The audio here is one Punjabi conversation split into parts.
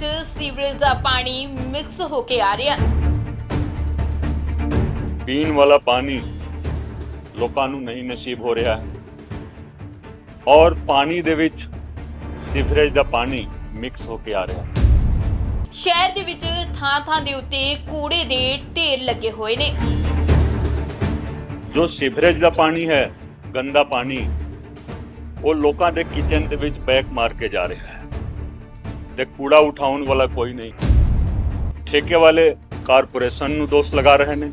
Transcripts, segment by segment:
ਵਿੱਚ ਸੀਵਰੇਜ ਦਾ ਪਾਣੀ ਮਿਕਸ ਹੋ ਕੇ ਆ ਰਿਹਾ। ਪੀਣ ਵਾਲਾ ਪਾਣੀ ਲੋਕਾਂ ਨੂੰ ਨਹੀਂ ਨਸੀਬ ਹੋ ਰਿਹਾ। ਹੈ ਔਰ ਪਾਣੀ ਦੇ ਵਿੱਚ ਸੀਵਰੇਜ ਦਾ ਪਾਣੀ ਮਿਕਸ ਹੋ ਕੇ ਆ ਰਿਹਾ। ਹੈ ਸ਼ਹਿਰ ਦੇ ਵਿੱਚ ਥਾਂ-ਥਾਂ ਦੇ ਉੱਤੇ ਕੂੜੇ ਦੇ ਢੇਰ ਲੱਗੇ ਹੋਏ ਨੇ। ਜੋ ਸੀਵਰੇਜ ਦਾ ਪਾਣੀ ਹੈ ਗੰਦਾ ਪਾਣੀ ਉਹ ਲੋਕਾਂ ਦੇ ਕਿਚਨ ਦੇ ਵਿੱਚ ਬੈਕ ਮਾਰ ਕੇ ਜਾ ਰਿਹਾ ਹੈ। ਤੇ ਕੂੜਾ ਉਠਾਉਣ ਵਾਲਾ ਕੋਈ ਨਹੀਂ। ਠੇਕੇ ਵਾਲੇ ਕਾਰਪੋਰੇਸ਼ਨ ਨੂੰ ਦੋਸ਼ ਲਗਾ ਰਹੇ ਨੇ।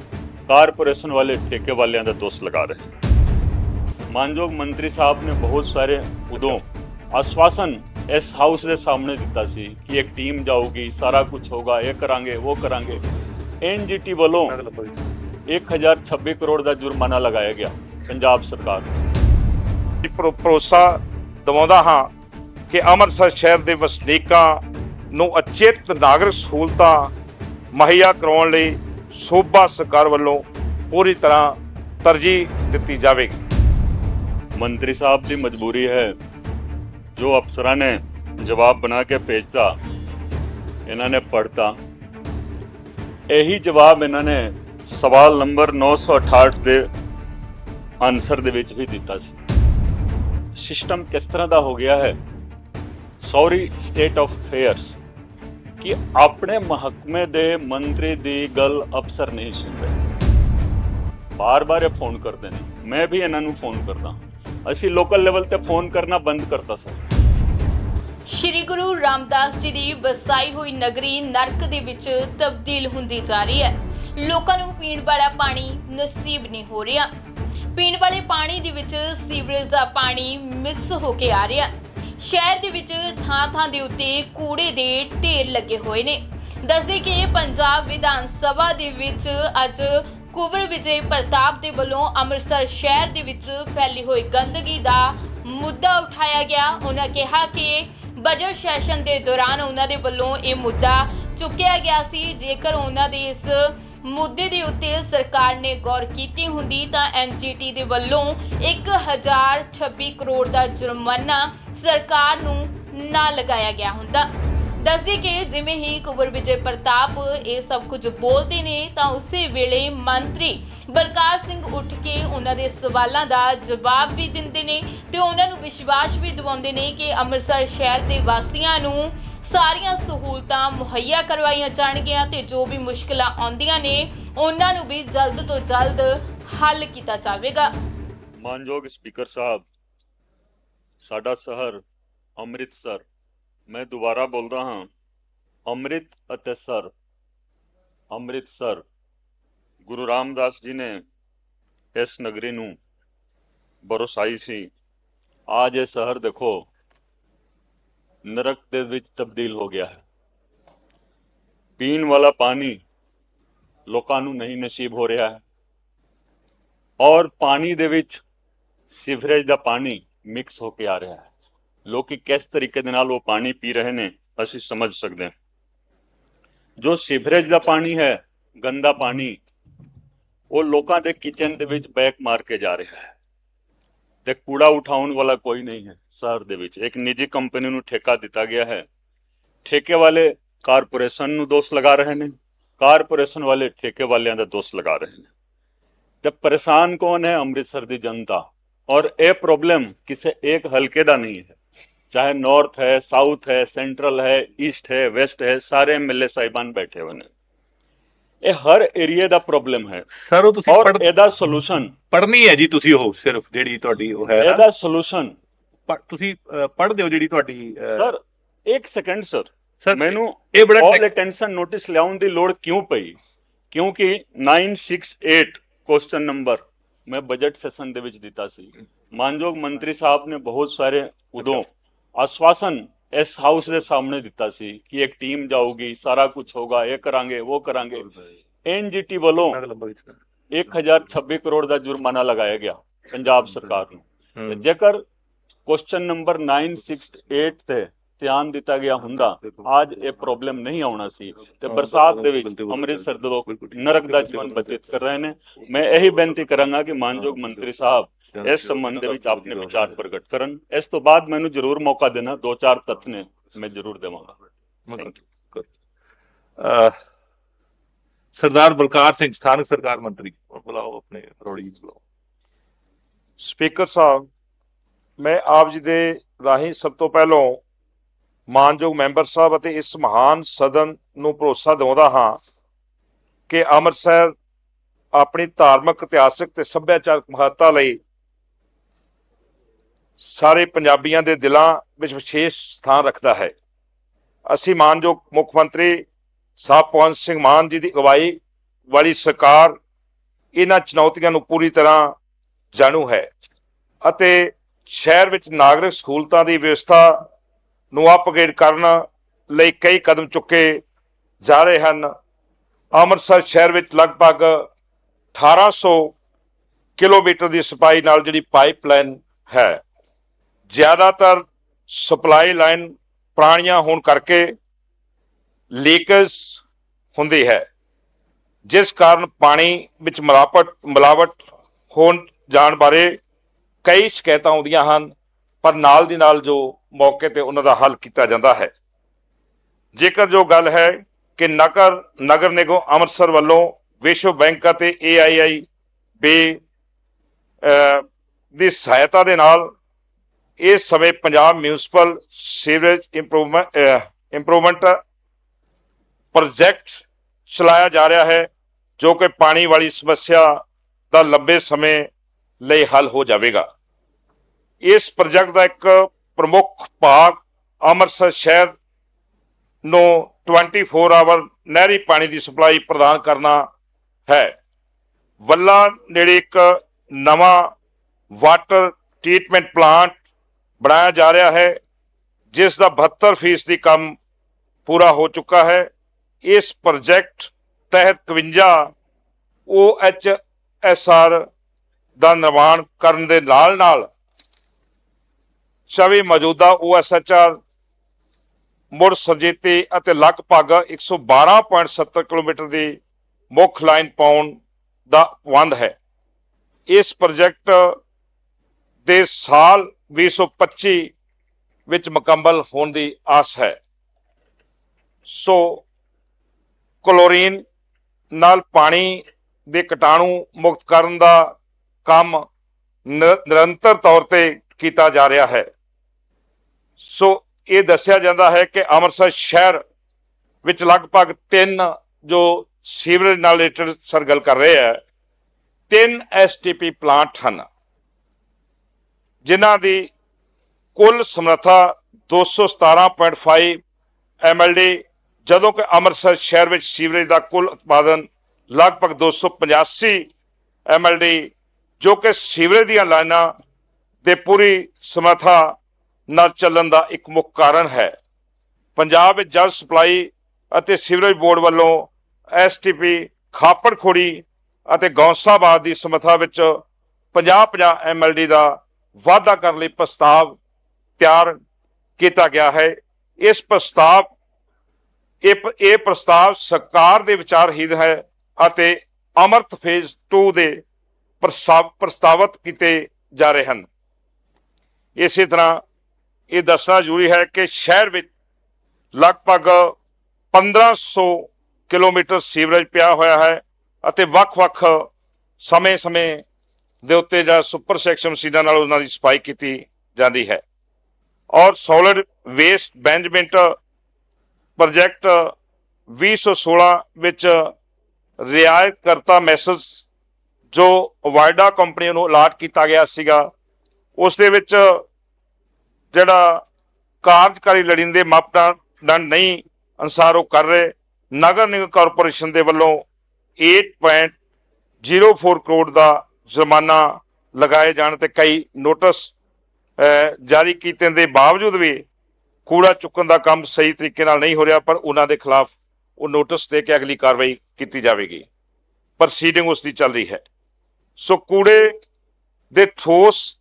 ਕਾਰਪੋਰੇਸ਼ਨ ਵਾਲੇ ਠੇਕੇ ਵਾਲਿਆਂ ਦਾ ਦੋਸ਼ ਲਗਾ ਰਹੇ ਮਾਨਯੋਗ ਮੰਤਰੀ ਸਾਹਿਬ ਨੇ ਬਹੁਤ ਸਾਰੇ ਉਦੋਂ ਆਸ਼ਵਾਸਨ ਇਸ ਹਾਊਸ ਦੇ ਸਾਹਮਣੇ ਦਿੱਤਾ ਸੀ ਕਿ ਇੱਕ ਟੀਮ ਜਾਊਗੀ, ਸਾਰਾ ਕੁਝ ਹੋਗਾ ਇਹ ਕਰਾਂਗੇ, ਉਹ ਕਰਾਂਗੇ। ਐਨਜੀਟੀ ਵੱਲੋਂ 1026 ਕਰੋੜ ਦਾ ਜੁਰਮਾਨਾ ਲਗਾਇਆ ਗਿਆ ਪੰਜਾਬ ਸਰਕਾਰ ਨੂੰ। ਭਰੋਸਾ ਦਿਵਾਉਂਦਾ ਹਾਂ ਕਿ ਅੰਮ੍ਰਿਤਸਰ ਸ਼ਹਿਰ ਦੇ ਵਸਨੀਕਾਂ ਨੂੰ ਅਚੇਤ ਨਾਗਰਿਕ ਸਹੂਲਤਾਂ ਮੁਹੱਈਆ ਕਰਾਉਣ ਲਈ ਸੂਬਾ ਸਰਕਾਰ ਵੱਲੋਂ ਪੂਰੀ ਤਰ੍ਹਾਂ ਤਰਜੀਹ ਦਿੱਤੀ ਜਾਵੇਗੀ। ਮੰਤਰੀ ਸਾਹਿਬ ਦੀ ਮਜਬੂਰੀ ਹੈ, ਜੋ ਅਫਸਰਾਂ ਨੇ ਜਵਾਬ ਬਣਾ ਕੇ ਭੇਜਤਾ, ਇਹਨਾਂ ਨੇ ਪੜਤਾ ਇਹੀ ਜਵਾਬ ਇਹਨਾਂ ਨੇ ਸਵਾਲ ਨੰਬਰ 968 ਦੇ ਆਨਸਰ ਦੇ ਵਿੱਚ ਵੀ ਦਿੱਤਾ ਸੀ। ਸਿਸਟਮ ਕਿਸ ਤਰ੍ਹਾਂ ਦਾ ਹੋ ਗਿਆ ਹੈ? ਸੌਰੀ ਸਟੇਟ ਆਫ ਅਫੇਅਰਸ ਕਿ ਆਪਣੇ ਮਹਕਮੇ ਦੇ ਮੰਤਰੀ ਦੀ ਗੱਲ ਅਫਸਰ ਨਹੀਂ ਸੁਣਦੇ। ਬਾਰ-ਬਾਰ ਇਹ ਫੋਨ ਕਰਦੇ ਨੇ। ਮੈਂ ਵੀ ਇਹਨਾਂ ਨੂੰ ਫੋਨ ਕਰਦਾ ਅਸੀਂ ਲੋਕਲ ਲੈਵਲ ਤੇ ਫੋਨ ਕਰਨਾ ਬੰਦ ਕਰਤਾ, ਸਰ। ਸ਼੍ਰੀ ਗੁਰੂ ਰਾਮਦਾਸ ਜੀ ਦੀ ਵਸਾਈ ਹੋਈ ਨਗਰੀ ਨਰਕ ਦੇ ਵਿੱਚ ਤਬਦੀਲ ਹੁੰਦੀ ਜਾ ਰਹੀ ਹੈ। ਲੋਕਾਂ ਨੂੰ ਪੀਣ ਵਾਲਾ ਪਾਣੀ ਨਸੀਬ ਨਹੀਂ ਹੋ ਰਿਹਾ। ਪੀਣ ਵਾਲੇ ਪਾਣੀ ਦੇ ਵਿੱਚ ਸੀਵਰੇਜ ਦਾ ਪਾਣੀ ਮਿਕਸ ਹੋ ਕੇ ਆ ਰਿਹਾ। ਸ਼ਹਿਰ ਦੇ ਵਿੱਚ ਥਾਂ-ਥਾਂ ਦੇ ਉੱਤੇ ਕੂੜੇ ਦੇ ਢੇਰ ਲੱਗੇ ਹੋਏ ਨੇ। ਦੱਸਦੇ ਕਿ ਪੰਜਾਬ ਵਿਧਾਨ ਸਭਾ ਦੇ ਵਿੱਚ ਅੱਜ ਕੁਵਰ ਵਿਜੇ ਪ੍ਰਤਾਪ ਦੇ ਵੱਲੋਂ ਅੰਮ੍ਰਿਤਸਰ ਸ਼ਹਿਰ ਦੇ ਵਿੱਚ ਫੈਲੀ ਹੋਈ ਗੰਦਗੀ ਦਾ ਮੁੱਦਾ ਉਠਾਇਆ ਗਿਆ। ਉਹਨਾਂ ਕਿਹਾ ਕਿ ਬਜਟ ਸੈਸ਼ਨ ਦੇ ਦੌਰਾਨ ਉਹਨਾਂ ਦੇ ਵੱਲੋਂ ਇਹ ਮੁੱਦਾ ਚੁੱਕਿਆ ਗਿਆ ਸੀ। ਜੇਕਰ ਉਹਨਾਂ ਦੇ ਇਸ ਮੁੱਦੇ ਦੇ ਉੱਤੇ ਸਰਕਾਰ ਨੇ ਗੌਰ ਕੀਤੀ ਹੁੰਦੀ ਤਾਂ ਐਨਜੀਟੀ ਦੇ ਵੱਲੋਂ 1026 ਕਰੋੜ ਦਾ ਜੁਰਮਾਨਾ ਸਰਕਾਰ ਨੂੰ ਨਾ ਲਗਾਇਆ ਗਿਆ ਹੁੰਦਾ। ਦੱਸਦੇ ਕਿ ਜਿਵੇਂ ਹੀ ਕੁਵਰ ਵਿਜੇ ਪ੍ਰਤਾਪ ਇਹ ਸਭ ਕੁਝ ਬੋਲਦੇ ਨੇ, ਤਾਂ ਉਸੇ ਵੇਲੇ ਮੰਤਰੀ ਬਲਕਾਰ ਸਿੰਘ ਉੱਠ ਕੇ ਉਹਨਾਂ ਦੇ ਸਵਾਲਾਂ ਦਾ ਜਵਾਬ ਵੀ ਦਿੰਦੇ ਨੇ ਤੇ ਉਹਨਾਂ ਨੂੰ ਵਿਸ਼ਵਾਸ ਵੀ ਦਿਵਾਉਂਦੇ ਨੇ ਕਿ ਅੰਮ੍ਰਿਤਸਰ ਸ਼ਹਿਰ ਦੇ ਵਾਸੀਆਂ ਨੂੰ ਸਾਰੀਆਂ ਸਹੂਲਤਾਂ ਮੁਹੱਈਆ ਕਰਵਾਈਆਂ ਜਾਣਗੀਆਂ ਤੇ ਜੋ ਵੀ ਮੁਸ਼ਕਲਾਂ ਆਉਂਦੀਆਂ ਨੇ, ਉਹਨਾਂ ਨੂੰ ਵੀ ਜਲਦ ਤੋਂ ਜਲਦ ਹੱਲ ਕੀਤਾ ਜਾਵੇਗਾ। ਮਾਨਯੋਗ ਸਪੀਕਰ ਸਾਹਿਬ ਸਾਡਾ ਸ਼ਹਿਰ ਅੰਮ੍ਰਿਤਸਰ। ਮੈਂ ਦੁਬਾਰਾ ਬੋਲਦਾ ਹਾਂ, ਅੰਮ੍ਰਿਤ ਅਤੇ ਸਰ। ਅੰਮ੍ਰਿਤਸਰ। ਗੁਰੂ ਰਾਮਦਾਸ ਜੀ ਨੇ ਇਸ ਨਗਰੀ ਨੂੰ ਬਰਸਾਈ ਸੀ। ਅੱਜ ਇਹ ਸ਼ਹਿਰ ਦੇਖੋ, ਨਰਕ ਦੇ ਵਿੱਚ ਤਬਦੀਲ ਹੋ ਗਿਆ ਹੈ। ਪੀਣ ਵਾਲਾ ਪਾਣੀ ਲੋਕਾਂ ਨੂੰ ਨਹੀਂ ਨਸੀਬ ਹੋ ਰਿਹਾ ਹੈ। ਔਰ ਪਾਣੀ ਦੇ ਵਿੱਚ ਸੀਵਰੇਜ ਦਾ ਪਾਣੀ ਮਿਕਸ ਹੋ ਕੇ ਆ ਰਿਹਾ ਹੈ। ਲੋਕੀ ਕਿਸ ਤਰੀਕੇ ਦੇ ਨਾਲ ਉਹ ਪਾਣੀ ਪੀ ਰਹੇ ਨੇ, ਅਸੀਂ ਸਮਝ ਸਕਦੇ ਹਾਂ। ਜੋ ਸੀਵਰੇਜ ਦਾ ਪਾਣੀ ਹੈ, ਗੰਦਾ ਪਾਣੀ, ਉਹ ਲੋਕਾਂ ਦੇ ਕਿਚਨ ਦੇ ਵਿੱਚ ਬੈਕ ਮਾਰ ਕੇ ਜਾ ਰਿਹਾ ਹੈ। ਤੇ ਕੂੜਾ ਉਠਾਉਣ ਵਾਲਾ ਕੋਈ ਨਹੀਂ ਹੈ, ਸ਼ਹਿਰ ਦੇ ਵਿੱਚ। ਇੱਕ ਨਿੱਜੀ ਕੰਪਨੀ ਨੂੰ ਠੇਕਾ ਦਿੱਤਾ ਗਿਆ ਹੈ। ਠੇਕੇ ਵਾਲੇ ਕਾਰਪੋਰੇਸ਼ਨ ਨੂੰ ਦੋਸ਼ ਲਗਾ ਰਹੇ ਨੇ। ਕਾਰਪੋਰੇਸ਼ਨ ਵਾਲੇ ਠੇਕੇ ਵਾਲਿਆਂ ਦਾ ਦੋਸ਼ ਲਗਾ ਰਹੇ ਨੇ। ਤੇ ਪਰੇਸ਼ਾਨ ਕੌਣ ਹੈ? ਅੰਮ੍ਰਿਤਸਰ ਦੀ ਜਨਤਾ। ਔਰ ਇਹ ਪ੍ਰੋਬਲਮ ਕਿਸੇ ਇੱਕ ਹਲਕੇ ਦਾ ਨਹੀਂ ਹੈ। ਚਾਹੇ ਨਾਰਥ ਹੈ ਸਾਊਥ ਹੈ ਸੈਂਟਰਲ ਹੈ ਈਸਟ ਹੈ ਵੈਸਟ ਹੈ ਸਾਰੇ ਐਮਐਲਏ ਸਾਹਿਬਾਨ ਬੈਠੇ ਹੋਏ ਨੇ। ਇਹ ਹਰ ਏਰੀਆ ਦਾ ਪ੍ਰੋਬਲਮ ਹੈ। ਸਰ ਉਹ ਤੁਸੀਂ ਔਰ ਇਹਦਾ ਸੋਲੂਸ਼ਨ ਪੜ੍ਹਨੀ ਹੈ ਜੀ ਤੁਸੀਂ ਉਹ ਸਿਰਫ ਜਿਹੜੀ ਤੁਹਾਡੀ ਉਹ ਹੈ। ਇਹਦਾ ਸੋਲੂਸ਼ਨ ਤੁਸੀਂ ਪੜ੍ਹਦੇ ਹੋ ਜਿਹੜੀ ਤੁਹਾਡੀ ਸਰ ਇੱਕ ਸੈਕਿੰਡ ਸਰ ਸਰ ਮੈਨੂੰ ਇਹ ਬੜਾ ਆਲ ਅਟੈਂਸ਼ਨ ਨੋਟਿਸ ਲਿਆਉਣ ਦੀ ਲੋੜ ਕਿਉਂ ਪਈ? ਕਿਉਂਕਿ 968 ਕੁਐਸਚਨ ਨੰਬਰ ਮੈਂ ਬਜਟ ਸੈਸ਼ਨ ਦੇ ਵਿੱਚ ਦਿੱਤਾ ਸੀ। ਮਾਨਯੋਗ ਮੰਤਰੀ ਸਾਹਿਬ ਨੇ ਬਹੁਤ ਸਾਰੇ ਉਦੋਂ ਆਸ਼ਵਾਸਨ ਇਸ ਹਾਊਸ ਦੇ ਸਾਹਮਣੇ ਦਿੱਤਾ ਸੀ ਕਿ ਇੱਕ ਟੀਮ ਜਾਊਗੀ ਸਾਰਾ ਕੁਝ ਹੋਗਾ ਇਹ ਕਰਾਂਗੇ ਉਹ ਕਰਾਂਗੇ। ਐਨਜੀਟੀ ਵੱਲੋਂ ਮੈਂ ਲੰਬਾ ਵਿੱਚ 1026 ਕਰੋੜ ਦਾ ਜੁਰਮਾਨਾ ਲਗਾਇਆ ਗਿਆ ਪੰਜਾਬ ਸਰਕਾਰ ਨੂੰ। ਜੇਕਰ ਕੁਐਸਚਨ ਨੰਬਰ 968 ਤੇ ਧਿਆਨ ਦਿੱਤਾ ਗਿਆ ਹੁੰਦਾ। ਅੱਜ ਇਹ ਪ੍ਰੋਬਲਮ ਨਹੀਂ ਆਉਣਾ ਸੀ। ਤੇ ਬਰਸਾਤ ਦੇ ਵਿੱਚ ਅੰਮ੍ਰਿਤਸਰ ਦੇ ਲੋਕ ਨਰਕ ਦਾ ਜੀਵਨ ਬਤੀਤ ਕਰ ਰਹੇ ਨੇ। ਮੈਂ ਇਹੀ ਬੇਨਤੀ ਕਰਾਂਗਾ ਕਿ ਮਾਨਯੋਗ ਮੰਤਰੀ ਸਾਹਿਬ ਇਸ ਸੰਬੰਧ ਦੇ ਵਿੱਚ ਆਪਣੇ ਵਿਚਾਰ ਪ੍ਰਗਟ ਕਰਨ। ਇਸ ਤੋਂ ਬਾਅਦ ਮੈਨੂੰ ਜ਼ਰੂਰ ਮੌਕਾ ਦੇਣਾ। ਦੋ ਚਾਰ ਤੱਥ ਨੇ ਮੈਂ ਜ਼ਰੂਰ ਦੇਵਾਂਗਾ। ਸਰਦਾਰ ਬਲਕਾਰ ਸਿੰਘ ਸਥਾਨਕ ਸਰਕਾਰ ਮੰਤਰੀ। ਬੁਲਾਓ ਆਪਣੇ ਰੋੜੀ ਬੁਲਾਓ। ਸਪੀਕਰ ਸਾਹਿਬ ਮੈਂ ਆਪ ਜੀ ਦੇ ਰਾਹੀਂ ਸਭ ਤੋਂ ਪਹਿਲਾਂ ਮਾਨਯੋਗ ਮੈਂਬਰ ਸਾਹਿਬ ਅਤੇ ਇਸ ਮਹਾਨ ਸਦਨ ਨੂੰ ਭਰੋਸਾ ਦਿਵਾਉਂਦਾ ਹਾਂ ਕਿ ਅੰਮ੍ਰਿਤਸਰ ਆਪਣੀ ਧਾਰਮਿਕ, ਇਤਿਹਾਸਕ ਤੇ ਸੱਭਿਆਚਾਰਕ ਮਹੱਤਤਾ ਲਈ ਸਾਰੇ ਪੰਜਾਬੀਆਂ ਦੇ ਦਿਲਾਂ ਵਿੱਚ ਵਿਸ਼ੇਸ਼ ਸਥਾਨ ਰੱਖਦਾ ਹੈ। ਅਸੀਂ ਮਾਨਯੋਗ ਮੁੱਖ ਮੰਤਰੀ ਸਾਹਿਬ ਭਗਵੰਤ ਸਿੰਘ ਮਾਨ ਜੀ ਦੀ ਅਗਵਾਈ ਵਾਲੀ ਸਰਕਾਰ ਇਹਨਾਂ ਚੁਣੌਤੀਆਂ ਨੂੰ ਪੂਰੀ ਤਰ੍ਹਾਂ ਜਾਣੂ ਹੈ ਅਤੇ ਸ਼ਹਿਰ ਵਿੱਚ ਨਾਗਰਿਕ ਸਹੂਲਤਾਂ ਦੀ ਵਿਵਸਥਾ ਨੂੰ ਅਪਗ੍ਰੇਡ ਕਰਨ ਲਈ ਕਈ ਕਦਮ ਚੁੱਕੇ ਜਾ ਰਹੇ ਹਨ। ਅੰਮ੍ਰਿਤਸਰ ਸ਼ਹਿਰ ਵਿੱਚ ਲਗਭਗ 1800 ਕਿਲੋਮੀਟਰ ਦੀ ਸਪਾਈ ਨਾਲ ਜਿਹੜੀ ਪਾਈਪਲਾਈਨ ਹੈ, ਜ਼ਿਆਦਾਤਰ ਸਪਲਾਈ ਲਾਈਨ ਪੁਰਾਣੀਆਂ ਹੋਣ ਕਰਕੇ ਲੀਕੇਜ ਹੁੰਦੀ ਹੈ, ਜਿਸ ਕਾਰਨ ਪਾਣੀ ਵਿੱਚ ਮਿਲਾਵਟ ਮਿਲਾਵਟ ਹੋਣ ਜਾਣ ਬਾਰੇ ਕਈ ਸ਼ਿਕਾਇਤਾਂ ਆਉਂਦੀਆਂ ਹਨ, ਪਰ ਨਾਲ ਦੀ ਨਾਲ ਜੋ ਮੌਕੇ ਤੇ ਉਹਨਾਂ ਦਾ ਹੱਲ ਕੀਤਾ ਜਾਂਦਾ ਹੈ। ਜੇਕਰ ਜੋ ਗੱਲ ਹੈ ਕਿ ਨਗਰ ਨਗਰ ਨਿਗਮ ਅੰਮ੍ਰਿਤਸਰ ਵੱਲੋਂ ਵਿਸ਼ਵ ਬੈਂਕ ਅਤੇ ਏਆਈਆਈ ਬੇ ਦੀ ਸਹਾਇਤਾ ਦੇ ਨਾਲ ਇਸ ਸਮੇਂ Punjab municipal sewerage improvement improvement project ਚਲਾਇਆ ਜਾ ਰਿਹਾ ਹੈ, ਜੋ ਕਿ ਪਾਣੀ ਵਾਲੀ ਸਮੱਸਿਆ ਦਾ ਲੰਬੇ ਸਮੇਂ ਲਈ ਹੱਲ ਹੋ ਜਾਵੇਗਾ। ਇਸ ਪ੍ਰੋਜੈਕਟ ਦਾ ਇੱਕ ਪ੍ਰਮੁੱਖ ਭਾਗ ਅੰਮ੍ਰਿਤਸਰ ਸ਼ਹਿਰ ਨੂੰ 24 ਆਵਰ ਨਹਿਰੀ ਪਾਣੀ ਦੀ ਸਪਲਾਈ ਪ੍ਰਦਾਨ ਕਰਨਾ ਹੈ। ਵੱਲਾ ਨੇੜੇ ਇੱਕ ਨਵਾਂ ਵਾਟਰ ਟ੍ਰੀਟਮੈਂਟ ਪਲਾਂਟ ਬਣਾਇਆ ਜਾ ਰਿਹਾ ਹੈ, ਜਿਸ ਦਾ 72% ਦੀ ਕੰਮ ਪੂਰਾ ਹੋ ਚੁੱਕਾ ਹੈ। ਇਸ ਪ੍ਰੋਜੈਕਟ ਤਹਿਤ 51 OHSR ਦਾ ਨਿਰਮਾਣ ਕਰਨ ਦੇ ਨਾਲ ਨਾਲ ਛਵੀ ਮੌਜੂਦਾ OSHR ਮੁੜ ਸਰਜੀਤੀ ਅਤੇ ਲਗਭਗ 112.70 ਕਿਲੋਮੀਟਰ ਦੀ ਮੁੱਖ ਲਾਈਨ ਪਾਉਣ ਦਾ ਵੰਦ ਹੈ। ਇਸ ਪ੍ਰੋਜੈਕਟ ਦੇ ਸਾਲ 2025 ਵਿੱਚ ਮੁਕੰਮਲ ਹੋਣ ਦੀ ਆਸ ਹੈ। ਸੋ ਕਲੋਰੀਨ ਨਾਲ ਪਾਣੀ ਦੇ ਕੀਟਾਣੂ ਮੁਕਤ ਕਰਨ ਦਾ ਕੰਮ ਨ- ਨਿਰੰਤਰ ਤੌਰ ਤੇ ਕੀਤਾ ਜਾ ਰਿਹਾ ਹੈ। ਸੋ ਇਹ ਦੱਸਿਆ ਜਾਂਦਾ ਹੈ ਕਿ ਅੰਮ੍ਰਿਤਸਰ ਸ਼ਹਿਰ ਵਿੱਚ ਲਗਭਗ ਤਿੰਨ ਜੋ ਸੀਵਰੇਜ ਨਾਲ ਰਿਲੇਟਡ ਸਰ ਗੱਲ ਕਰ ਰਹੇ ਹੈ, ਤਿੰਨ ਐਸਟੀਪੀ ਪਲਾਂਟ ਹਨ, ਜਿਨ੍ਹਾਂ ਦੀ ਕੁੱਲ ਸਮਰੱਥਾ 217.5 ਐਮਐਲਡੀ ਜਦੋਂ ਕਿ ਅੰਮ੍ਰਿਤਸਰ ਸ਼ਹਿਰ ਵਿੱਚ ਸੀਵਰੇਜ ਦਾ ਕੁੱਲ ਉਤਪਾਦਨ ਲਗਭਗ 285 ਐਮਐਲਡੀ ਜੋ ਕਿ ਸੀਵਰੇਜ ਦੀਆਂ ਲਾਈਨਾਂ ਦੇ ਪੂਰੀ ਸਮਰੱਥਾ ਨਾਲ ਚੱਲਣ ਦਾ ਇੱਕ ਮੁੱਖ ਕਾਰਨ ਹੈ। ਪੰਜਾਬ ਵਿੱਚ ਜਲ ਸਪਲਾਈ ਅਤੇ ਸੀਵਰੇਜ ਬੋਰਡ ਵੱਲੋਂ ਐਸਟੀਪੀ ਖਾਪੜ ਖੋੜੀ ਅਤੇ ਗੌਂਸਾਬਾਦ ਦੀ ਸਮਰੱਥਾ ਵਿੱਚ 50-50 ਐਮਐਲਡੀ ਦਾ ਵਾਅਦਾ ਕਰਨ ਲਈ ਪ੍ਰਸਤਾਵ ਤਿਆਰ ਕੀਤਾ ਗਿਆ ਹੈ। ਇਸ ਪ੍ਰਸਤਾਵ, ਇਹ ਇਹ ਪ੍ਰਸਤਾਵ ਸਰਕਾਰ ਦੇ ਵਿਚਾਰਹੀਨ ਹੈ ਅਤੇ ਅਮਰਤ ਫੇਜ਼ 2 ਦੇ ਪ੍ਰਸਤਾਵ, ਪ੍ਰਸਤਾਵਤ ਕੀਤੇ ਜਾ ਰਹੇ ਹਨ। ਇਸੇ ਤਰ੍ਹਾਂ ਇਹ ਦੱਸਣਾ ਜ਼ਰੂਰੀ ਹੈ ਕਿ ਸ਼ਹਿਰ ਵਿੱਚ ਲਗਭਗ 1500 ਕਿਲੋਮੀਟਰ ਸੀਵਰੇਜ ਪਿਆ ਹੋਇਆ ਹੈ ਅਤੇ ਵੱਖ-ਵੱਖ ਸਮੇਂ-ਸਮੇਂ ਦੇ ਉੱਤੇ ਜਾਂ ਸੁਪਰ ਸੈਕਸ਼ਨ ਮਸ਼ੀਨਾਂ ਨਾਲ ਉਹਨਾਂ ਦੀ ਸਫ਼ਾਈ ਕੀਤੀ ਜਾਂਦੀ ਹੈ। ਔਰ ਸੋਲਿਡ ਵੇਸਟ ਮੈਨੇਜਮੈਂਟ ਪ੍ਰੋਜੈਕਟ 2016 ਵਿੱਚ ਰਿਆਇਤ ਕਰਤਾ ਮੈਸੇਜ ਜੋ ਵਾਇਡਾ ਕੰਪਨੀ ਨੂੰ ਅਲਾਟ ਕੀਤਾ ਗਿਆ ਸੀਗਾ, ਉਸ ਦੇ ਵਿੱਚ ਜਿਹੜਾ ਕਾਰਜਕਾਰੀ ਲੜਿੰਦੇ ਮਾਪਦੰਡ ਨਹੀਂ ਅਨਸਾਰ ਉਹ ਕਰ ਰਹੇ, ਨਗਰ ਨਿਗਮ ਕਾਰਪੋਰੇਸ਼ਨ ਦੇ ਵੱਲੋਂ 8.04 ਕਰੋੜ ਦਾ ਜੁਰਮਾਨਾ ਲਗਾਏ ਜਾਣ ਤੇ ਕਈ ਨੋਟਿਸ ਜਾਰੀ ਕੀਤੇ ਦੇ ਬਾਵਜੂਦ ਵੀ ਕੂੜਾ ਚੁੱਕਣ ਦਾ ਕੰਮ ਸਹੀ ਤਰੀਕੇ ਨਾਲ ਨਹੀਂ ਹੋ ਰਿਹਾ, ਪਰ ਉਹਨਾਂ ਦੇ ਖਿਲਾਫ ਉਹ ਨੋਟਿਸ ਦੇ ਕੇ ਅਗਲੀ ਕਾਰਵਾਈ ਕੀਤੀ ਜਾਵੇਗੀ। ਪ੍ਰੋਸੀਡਿੰਗ ਉਸ ਦੀ ਚੱਲ ਰਹੀ ਹੈ। ਸੋ ਕੂੜੇ ਦੇ ਠੋਸ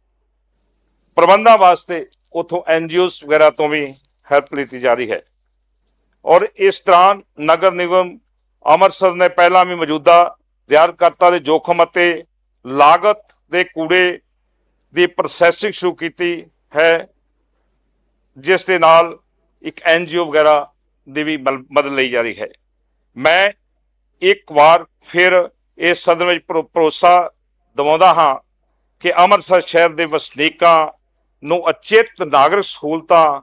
ਪ੍ਰਬੰਧਾਂ ਵਾਸਤੇ ਉਥੋਂ ਐਨਜੀਓਸ ਵਗੈਰਾ ਤੋਂ ਵੀ ਹੈਲਪ ਲਈ ਜਾ ਰਹੀ ਹੈ। ਔਰ ਇਸ ਤਰ੍ਹਾਂ ਨਗਰ ਨਿਗਮ ਅੰਮ੍ਰਿਤਸਰ ਨੇ ਪਹਿਲਾਂ ਵੀ ਮੌਜੂਦਾ ਵਿਆਰਕਰਤਾ ਦੇ ਜੋਖਮ ਅਤੇ ਲਾਗਤ ਦੇ ਕੂੜੇ ਦੀ ਪ੍ਰੋਸੈਸਿੰਗ ਸ਼ੁਰੂ ਕੀਤੀ ਹੈ, ਜਿਸ ਦੇ ਨਾਲ ਇੱਕ ਐਨਜੀਓ ਵਗੈਰਾ ਦੀ ਵੀ ਮਲ- ਮਦਦ ਲਈ ਜਾ ਰਹੀ ਹੈ। ਮੈਂ ਇੱਕ ਵਾਰ ਫਿਰ ਇਸ ਸਦਨ ਵਿੱਚ ਭਰੋ- ਭਰੋਸਾ ਦਿਵਾਉਂਦਾ ਹਾਂ ਕਿ ਅੰਮ੍ਰਿਤਸਰ ਸ਼ਹਿਰ ਦੇ ਵਸਨੀਕਾਂ ਨੂੰ ਅਚੇਤ ਨਾਗਰਿਕ ਸਹੂਲਤਾਂ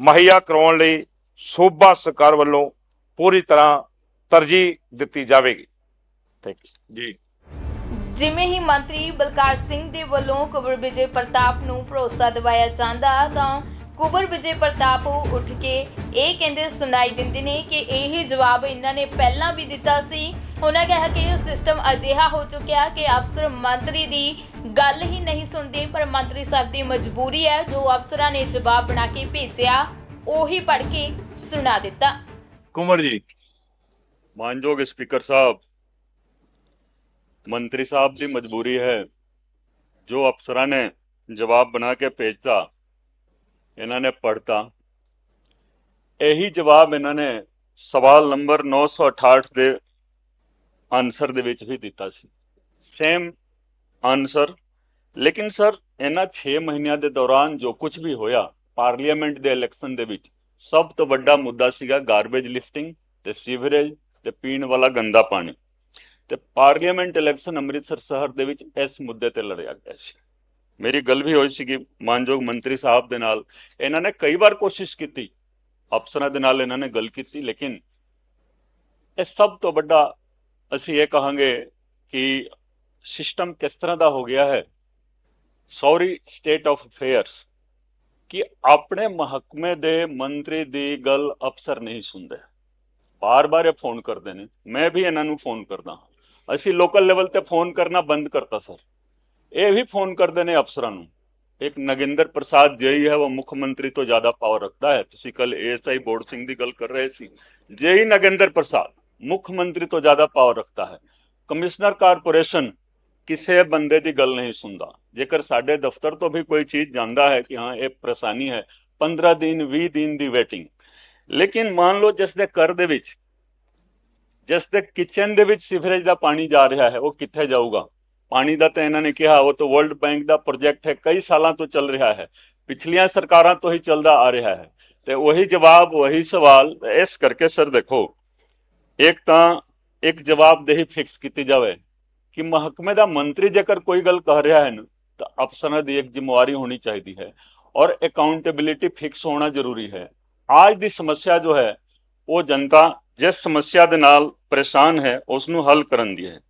ਮੁਹੱਈਆ ਕਰਾਉਣ ਲਈ ਸੂਬਾ ਸਰਕਾਰ ਵੱਲੋਂ ਪੂਰੀ ਤਰ੍ਹਾਂ ਤਰਜੀਹ ਦਿੱਤੀ ਜਾਵੇਗੀ। ਥੈਂਕ ਯੂ ਜੀ। ਜਿਵੇਂ ਹੀ ਮੰਤਰੀ ਬਲਕਾਰ ਸਿੰਘ ਦੇ ਵੱਲੋਂ ਕੁਬਰ ਵਿਜੇ ਪ੍ਰਤਾਪ ਨੂੰ ਭਰੋਸਾ ਦਿਵਾਇਆ ਜਾਂਦਾ ਤਾਂ ਕੁਬਰ ਵਿਜੇ ਪ੍ਰਤਾਪ ਉੱਠ ਕੇ ਇਹ ਕਹਿੰਦੇ ਸੁਣਾਈ ਦਿੰਦੇ ਨੇ ਕਿ ਇਹ ਜਵਾਬ ਇਹਨਾਂ ਨੇ ਪਹਿਲਾਂ ਵੀ ਦਿੱਤਾ ਸੀ। ਉਹਨਾਂ ਕਿਹਾ ਕਿ ਇਹ ਸਿਸਟਮ ਅਜਿਹਾ ਹੋ ਚੁੱਕਿਆ ਕਿ ਅਫਸਰ ਮੰਤਰੀ ਦੀ ਗੱਲ ਹੀ ਨਹੀਂ ਸੁਣਦੇ ਪਰ ਮੰਤਰੀ ਸਾਹਿਬ ਦੀ ਮਜਬੂਰੀ ਹੈ ਜੋ ਅਫਸਰਾਂ ਨੇ ਜਵਾਬ ਬਣਾ ਕੇ ਭੇਜਿਆ ਉਹੀ ਪੜ੍ਹ ਕੇ ਸੁਣਾ ਦਿੱਤਾ। ਕੁਮਰ ਜੀ। ਮਾਨਯੋਗ ਸਪੀਕਰ ਸਾਹਿਬ ਮੰਤਰੀ ਸਾਹਿਬ ਦੀ ਮਜਬੂਰੀ ਹੈ ਜੋ ਅਫਸਰਾਂ ਨੇ ਜਵਾਬ ਬਣਾ ਕੇ ਭੇਜਤਾ ਇਹਨਾਂ ਨੇ ਪੜਤਾ ਇਹੀ ਜਵਾਬ ਇਹਨਾਂ ਨੇ ਸਵਾਲ ਨੰਬਰ 968 ਦੇ ਆਨਸਰ ਦੇ ਵਿੱਚ ਵੀ ਦਿੱਤਾ ਸੀ। ਸੇਮ ਆਨਸਰ ਲੇਕਿਨ ਸਰ ਇਹਨਾਂ 6 ਮਹੀਨਿਆਂ ਦੇ ਦੌਰਾਨ ਜੋ ਕੁਝ ਵੀ ਹੋਇਆ ਪਾਰਲੀਮੈਂਟ ਦੇ ਇਲੈਕਸ਼ਨ ਦੇ ਵਿੱਚ ਸਭ ਤੋਂ ਵੱਡਾ ਮੁੱਦਾ ਸੀਗਾ ਗਾਰਬੇਜ ਲਿਫਟਿੰਗ ਤੇ ਸੀਵਰੇਜ ਤੇ ਪੀਣ ਵਾਲਾ ਗੰਦਾ ਪਾਣੀ। ਤੇ ਪਾਰਲੀਮੈਂਟ ਇਲੈਕਸ਼ਨ ਅੰਮ੍ਰਿਤਸਰ ਸ਼ਹਿਰ ਦੇ ਵਿੱਚ ਇਸ ਮੁੱਦੇ ਤੇ ਲੜਿਆ ਗਿਆ ਸੀ। ਮੇਰੀ ਗੱਲ ਵੀ ਹੋਈ ਸੀਗੀ ਮਾਨਯੋਗ ਮੰਤਰੀ ਸਾਹਿਬ ਦੇ ਨਾਲ। ਇਹਨਾਂ ਨੇ ਕਈ ਵਾਰ ਕੋਸ਼ਿਸ਼ ਕੀਤੀ, ਅਫਸਰਾਂ ਦੇ ਨਾਲ ਇਹਨਾਂ ਨੇ ਗੱਲ ਕੀਤੀ, ਲੇਕਿਨ ਇਹ ਸਭ ਤੋਂ ਵੱਡਾ ਅਸੀਂ ਇਹ ਕਹਾਂਗੇ ਕਿ ਸਿਸਟਮ ਕਿਸ ਤਰ੍ਹਾਂ ਦਾ ਹੋ ਗਿਆ ਹੈ। ਸੌਰੀ ਸਟੇਟ ਆਫ ਅਫੇਅਰਸ ਕਿ ਆਪਣੇ ਮਹਕਮੇ ਦੇ ਮੰਤਰੀ ਦੀ ਗੱਲ ਅਫਸਰ ਨਹੀਂ ਸੁਣਦੇ। ਬਾਰ-ਬਾਰ ਇਹ ਫੋਨ ਕਰਦੇ ਨੇ। ਮੈਂ ਵੀ ਇਹਨਾਂ ਨੂੰ ਫੋਨ ਕਰਦਾ ਹਾਂ। ਅਸੀਂ ਲੋਕਲ ਲੈਵਲ ਤੇ ਫੋਨ ਕਰਨਾ ਬੰਦ ਕਰਤਾ, ਸਰ। ਇਹ ਵੀ ਫੋਨ ਕਰਦੇ ਨੇ ਅਫਸਰਾਂ ਨੂੰ। ਇੱਕ ਨਗਿੰਦਰ ਪ੍ਰਸਾਦ ਜੇਈ ਹੈ, ਉਹ ਮੁੱਖ ਮੰਤਰੀ ਤੋਂ ਜ਼ਿਆਦਾ ਪਾਵਰ ਰੱਖਦਾ ਹੈ। ਤੁਸੀਂ ਕੱਲ ਏਐਸਆਈ ਬੋਰਡ ਸਿੰਘ ਦੀ ਗੱਲ ਕਰ ਰਹੇ ਸੀ। ਜੇਈ ਨਗਿੰਦਰ ਪ੍ਰਸਾਦ ਮੁੱਖ ਮੰਤਰੀ ਤੋਂ ਜ਼ਿਆਦਾ ਪਾਵਰ ਰੱਖਦਾ ਹੈ। ਕਮਿਸ਼ਨਰ ਕਾਰਪੋਰੇਸ਼ਨ ਕਿਸੇ ਬੰਦੇ ਦੀ ਗੱਲ ਨਹੀਂ ਸੁਣਦਾ। ਜੇਕਰ ਸਾਡੇ ਦਫ਼ਤਰ ਤੋਂ ਵੀ ਕੋਈ ਚੀਜ਼ ਜਾਂਦਾ ਹੈ ਕਿ ਹਾਂ, ਇਹ ਪਰੇਸ਼ਾਨੀ ਹੈ 15 ਦਿਨ 20 ਦਿਨ ਦੀ ਵੇਟਿੰਗ ਲੇਕਿਨ ਮੰਨ ਲਓ ਜਿਸ ਦੇ ਘਰ ਦੇ ਵਿੱਚ, ਜਿਸ ਦੇ ਕਿਚਨ ਦੇ ਵਿੱਚ ਸੀਵਰੇਜ ਦਾ ਪਾਣੀ ਜਾ ਰਿਹਾ ਹੈ, ਉਹ ਕਿੱਥੇ ਜਾਊਗਾ? ਪਾਣੀ ਦਾ ਤਾਂ ਇਹਨਾਂ ਨੇ ਕਿਹਾ, ਉਹ ਤਾਂ ਵਰਲਡ ਬੈਂਕ ਦਾ ਪ੍ਰੋਜੈਕਟ ਹੈ, ਕਈ ਸਾਲਾਂ ਤੋਂ ਚੱਲ ਰਿਹਾ ਹੈ। ਪਿਛਲੀਆਂ ਸਰਕਾਰਾਂ ਤੋਂ ਹੀ ਚੱਲਦਾ ਆ ਰਿਹਾ ਹੈ। ਤੇ ਉਹੀ ਜਵਾਬ, ਉਹੀ ਸਵਾਲ, ਇਸ ਕਰਕੇ ਸਰ ਦੇਖੋ, ਇੱਕ ਤਾਂ ਇੱਕ ਜਵਾਬਦੇਹੀ ਫਿਕਸ ਕੀਤੀ ਜਾਵੇ ਕਿ ਮਹਕਮੇ ਦਾ ਮੰਤਰੀ ਜੇਕਰ ਕੋਈ ਗੱਲ ਕਹਿ ਰਿਹਾ ਹੈ ਨਾ ਤਾਂ ਅਫਸਰਾਂ ਦੀ ਇੱਕ ਜ਼ਿੰਮੇਵਾਰੀ ਹੋਣੀ ਚਾਹੀਦੀ ਹੈ ਔਰ ਅਕਾਊਂਟੇਬਿਲਿਟੀ ਫਿਕਸ ਹੋਣਾ ਜ਼ਰੂਰੀ ਹੈ। ਅੱਜ ਦੀ ਸਮੱਸਿਆ ਜੋ ਹੈ, ਉਹ ਜਨਤਾ ਜਿਸ ਸਮੱਸਿਆ ਦੇ ਨਾਲ ਪਰੇਸ਼ਾਨ ਹੈ ਉਸ ਨੂੰ ਹੱਲ ਕਰਨ ਦੀ ਹੈ।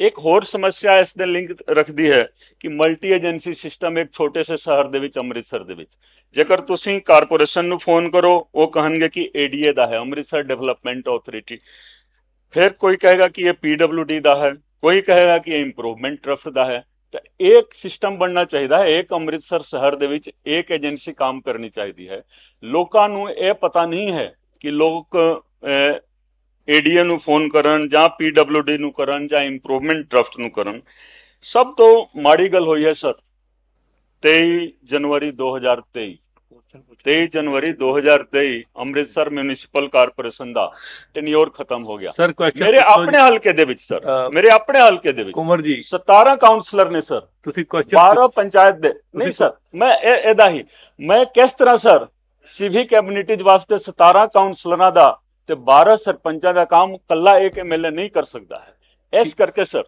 ਇੱਕ ਹੋਰ ਸਮੱਸਿਆ ਇਸ ਦੇ ਲਿੰਕ ਰੱਖਦੀ ਹੈ ਕਿ ਮਲਟੀ ਏਜੰਸੀ ਸਿਸਟਮ ਇੱਕ ਛੋਟੇ ਸੇ ਸ਼ਹਿਰ ਦੇ ਵਿੱਚ, ਅੰਮ੍ਰਿਤਸਰ ਦੇ ਵਿੱਚ। ਜੇਕਰ ਤੁਸੀਂ ਕਾਰਪੋਰੇਸ਼ਨ ਨੂੰ ਫੋਨ ਕਰੋ, ਉਹ ਕਹਿਣਗੇ ਕਿ ਏਡੀਏ ਦਾ ਹੈ, ਅੰਮ੍ਰਿਤਸਰ ਡਿਵੈਲਪਮੈਂਟ ਅਥਾਰਟੀ ਫਿਰ ਕੋਈ ਕਹੇਗਾ ਕਿ ਇਹ ਪੀਡਬਲਯੂਡੀ ਦਾ ਹੈ, ਕੋਈ ਕਹੇਗਾ ਕਿ ਇਹ ਇੰਪਰੂਵਮੈਂਟ ਟਰਸਟ ਦਾ ਹੈ। ਤਾਂ ਇੱਕ ਸਿਸਟਮ ਬਣਨਾ ਚਾਹੀਦਾ ਹੈ, ਇੱਕ ਅੰਮ੍ਰਿਤਸਰ ਸ਼ਹਿਰ ਦੇ ਵਿੱਚ ਇੱਕ ਏਜੰਸੀ ਕੰਮ ਕਰਨੀ ਚਾਹੀਦੀ ਹੈ। ਲੋਕਾਂ ਨੂੰ ਇਹ ਪਤਾ ਨਹੀਂ ਹੈ ਕਿ ਲੋਕ ਏਡੀਏ ਨੂੰ ਫੋਨ ਕਰਨ ਜਾਂ ਪੀਡਬਲਯੂਡੀ ਨੂੰ ਕਰਨ ਜਾਂ ਇੰਪਰੂਵਮੈਂਟ ਟਰਸਟ ਨੂੰ ਕਰਨ ਸਭ ਤੋਂ ਮਾੜੀ ਗੱਲ ਹੋਈ ਹੈ ਸਰ 23 ਜਨਵਰੀ 2023 23 ਜਨਵਰੀ 2023 ਅੰਮ੍ਰਿਤਸਰ ਮਿਊਨਿਸਪਲ ਕਾਰਪੋਰੇਸ਼ਨ ਦਾ ਟੈਨਿਓਰ ਖਤਮ ਹੋ ਗਿਆ। ਸਰ ਕੁਐਸਚਨ ਮੇਰੇ ਆਪਣੇ ਹਲਕੇ ਦੇ ਵਿੱਚ ਸਰ ਮੇਰੇ ਆਪਣੇ ਹਲਕੇ ਦੇ ਵਿੱਚ ਕੁਮਰ ਜੀ। 17 ਕਾਉਂਸਲਰ ਨੇ ਸਰ। ਤੁਸੀਂ ਕੁਐਸਚਨ 12 ਪੰਚਾਇਤ ਦੇ ਨਹੀਂ ਸਰ ਮੈਂ ਇਹ ਇਹਦਾ ਹੀ। ਮੈਂ ਕਿਸ ਤਰ੍ਹਾਂ ਸਰ ਸਿਵਿਕ ਕਮਿਊਨਿਟੀਜ਼ ਵਾਸਤੇ 17 ਕਾਉਂਸਲਰਾਂ ਦਾ ਤੇ 12 ਸਰਪੰਚਾਂ ਦਾ ਕੰਮ ਕੱਲਾ ਇੱਕ ਐਮਐਲਏ ਨਹੀਂ ਕਰ ਸਕਦਾ ਹੈ ਇਸ ਕਰਕੇ ਸਰ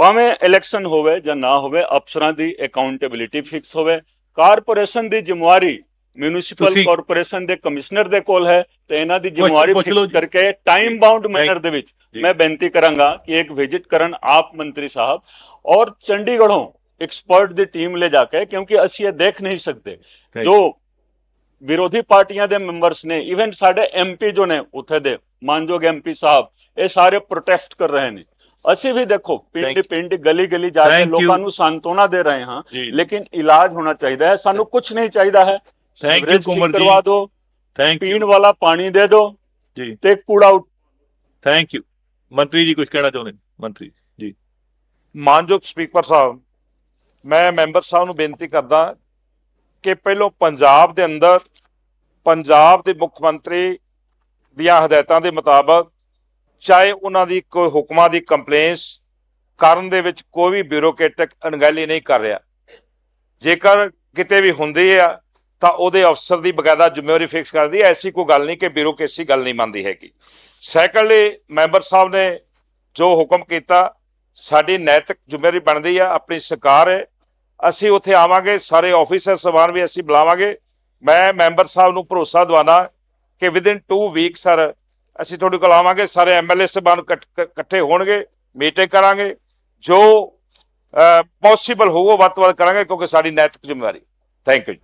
ਭਾਵੇਂ ਇਲੈਕਸ਼ਨ ਹੋਵੇ ਜਾਂ ਨਾ ਹੋਵੇ ਅਫਸਰਾਂ ਦੀ ਅਕਾਊਂਟੇਬਿਲਿਟੀ ਫਿਕਸ ਹੋਵੇ ਕਾਰਪੋਰੇਸ਼ਨ ਦੀ ਜ਼ਿੰਮੇਵਾਰੀ ਮਿਊਨਿਸਪਲ ਕਾਰਪੋਰੇਸ਼ਨ ਦੇ ਕਮਿਸ਼ਨਰ ਦੇ ਕੋਲ ਹੈ ਤੇ ਇਹਨਾਂ ਦੀ ਜ਼ਿੰਮੇਵਾਰੀ ਫਿਕਸ। ਕਰਕੇ ਟਾਈਮ ਬਾਉਂਡ ਮੈਨਰ ਦੇ ਵਿੱਚ। ਮੈਂ ਬੇਨਤੀ ਕਰਾਂਗਾ ਕਿ ਇੱਕ ਵਿਜ਼ਿਟ ਕਰਨ ਆਪ ਮੰਤਰੀ ਸਾਹਿਬ ਔਰ ਚੰਡੀਗੜ੍ਹੋਂ ਐਕਸਪਰਟ ਦੀ ਟੀਮ ਲੈ ਜਾ ਕੇ ਕਿਉਂਕਿ ਅਸੀਂ ਇਹ ਦੇਖ ਨਹੀਂ ਸਕਦੇ. ਜੋ ਵਿਰੋਧੀ ਪਾਰਟੀਆਂ ਦੇ ਮੈਂਬਰਸ ਨੇ ਇਵਨ ਸਾਡੇ ਐਮਪੀ ਜੋ ਨੇ ਉੱਥੇ ਦੇ ਮਾਨਯੋਗ ਐਮਪੀ ਸਾਹਿਬ ਇਹ ਸਾਰੇ ਪ੍ਰੋਟੈਸਟ ਕਰ ਰਹੇ ਨੇ। ਅਸੀਂ ਵੀ ਦੇਖੋ ਪਿੰਡ ਪਿੰਡ ਗਲੀ ਗਲੀ ਜਾ ਕੇ. ਲੋਕਾਂ ਨੂੰ ਸਾਂਤਵਨਾ ਦੇ ਰਹੇ ਹਾਂ ਲੇਕਿਨ ਇਲਾਜ ਹੋਣਾ ਚਾਹੀਦਾ ਹੈ ਸਾਨੂੰ ਕੁਝ ਨਹੀਂ ਚਾਹੀਦਾ ਹੈ। ਜੀ। ਕਰਵਾ ਦਿਓ ਥੈਂਕ ਪੀਣ ਵਾਲਾ ਪਾਣੀ ਦੇ ਦਿਓ ਜੀ। ਤੇ ਕੂੜਾ ਥੈਂਕ ਯੂ ਮੰਤਰੀ ਜੀ ਕੁਝ ਕਹਿਣਾ ਚਾਹੁੰਦੇ ਨੇ? ਮੰਤਰੀ ਜੀ। ਮਾਨਯੋਗ ਸਪੀਕਰ ਸਾਹਿਬ ਮੈਂ ਮੈਂਬਰ ਸਾਹਿਬ ਨੂੰ ਬੇਨਤੀ ਕਰਦਾ ਕਿ ਪਹਿਲੋਂ ਪੰਜਾਬ ਦੇ ਅੰਦਰ ਪੰਜਾਬ ਦੇ ਮੁੱਖ ਮੰਤਰੀ ਦੀਆਂ ਹਦਾਇਤਾਂ ਦੇ ਮੁਤਾਬਕ ਚਾਹੇ ਉਹਨਾਂ ਦੀ ਕੋਈ ਹੁਕਮਾਂ ਦੀ ਕੰਪਲੇਂਸ ਕਰਨ ਦੇ ਵਿੱਚ ਕੋਈ ਵੀ ਬਿਊਰੋਕ੍ਰੈਟਿਕ ਅਣਗਹਿਲੀ ਨਹੀਂ ਕਰ ਰਿਹਾ। ਜੇਕਰ ਕਿਤੇ ਵੀ ਹੁੰਦੀ ਆ ਤਾਂ ਉਹਦੇ ਅਫਸਰ ਦੀ ਬਕਾਇਦਾ ਜ਼ਿੰਮੇਵਾਰੀ ਫਿਕਸ ਕਰਦੀ ਹੈ। ਐਸੀ ਕੋਈ ਗੱਲ ਨਹੀਂ ਕਿ ਬਿਊਰੋਕ੍ਰੇਸੀ ਗੱਲ ਨਹੀਂ ਮੰਨਦੀ ਹੈਗੀ। ਸੈਕੰਡਲੀ ਮੈਂਬਰ ਸਾਹਿਬ ਨੇ ਜੋ ਹੁਕਮ ਕੀਤਾ, ਸਾਡੀ ਨੈਤਿਕ ਜ਼ਿੰਮੇਵਾਰੀ ਬਣਦੀ ਆ ਆਪਣੀ ਸਰਕਾਰ ਹੈ ਅਸੀਂ ਉੱਥੇ ਆਵਾਂਗੇ, ਸਾਰੇ ਆਫੀਸਰ ਸਭਾਨ ਵੀ ਅਸੀਂ ਬੁਲਾਵਾਂਗੇ। ਮੈਂ ਮੈਂਬਰ ਸਾਹਿਬ ਨੂੰ ਭਰੋਸਾ ਦਿਵਾਨਾ ਕਿ ਵਿਦਿਨ 2 ਵੀਕ ਸਰ ਅਸੀਂ ਤੁਹਾਡੇ ਕੋਲ ਆਵਾਂਗੇ, ਸਾਰੇ ਐਮਐਲਏ ਸਭਾਨ ਇਕੱਠੇ ਹੋਣਗੇ ਮੀਟਿੰਗ ਕਰਾਂਗੇ। ਜੋ ਪੋਸੀਬਲ ਹੋਊਗਾ ਵੱਧ ਤੋਂ ਵੱਧ ਕਰਾਂਗੇ, ਕਿਉਂਕਿ ਸਾਡੀ ਨੈਤਿਕ ਜ਼ਿੰਮੇਵਾਰੀ। ਥੈਂਕ ਯੂ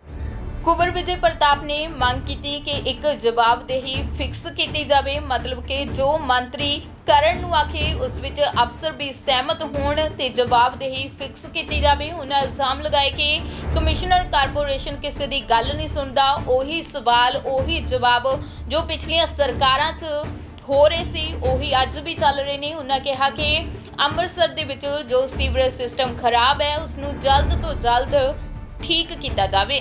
ਕੁਬਰ ਵਿਜੇ ਪ੍ਰਤਾਪ ਨੇ ਮੰਗ ਕੀਤੀ ਕਿ ਇੱਕ ਜਵਾਬਦੇਹੀ ਫਿਕਸ ਕੀਤੀ ਜਾਵੇ, ਮਤਲਬ ਕਿ ਜੋ ਮੰਤਰੀ ਕਰਨ ਨੂੰ ਆਖੇ, ਉਸ ਵਿੱਚ ਅਫਸਰ ਵੀ ਸਹਿਮਤ ਹੋਣ ਤੇ ਜਵਾਬਦੇਹੀ ਫਿਕਸ ਕੀਤੀ ਜਾਵੇ। ਉਹਨਾਂ ਇਲਜ਼ਾਮ ਲਗਾਏ ਕਿ ਕਮਿਸ਼ਨਰ ਕਾਰਪੋਰੇਸ਼ਨ ਕਿਸੇ ਦੀ ਗੱਲ ਨਹੀਂ ਸੁਣਦਾ। ਉਹੀ ਸਵਾਲ, ਉਹੀ ਜਵਾਬ ਜੋ ਪਿਛਲੀਆਂ ਸਰਕਾਰਾਂ 'ਚ ਹੋ ਰਹੇ ਸੀ, ਉਹੀ ਅੱਜ ਵੀ ਚੱਲ ਰਹੇ ਨੇ। ਉਹਨਾਂ ਕਿਹਾ ਕਿ ਅੰਮ੍ਰਿਤਸਰ ਦੇ ਵਿੱਚ ਜੋ ਸੀਵਰੇਜ ਸਿਸਟਮ ਖਰਾਬ ਹੈ ਉਸ ਨੂੰ ਜਲਦ ਤੋਂ ਜਲਦ ਠੀਕ ਕੀਤਾ ਜਾਵੇ।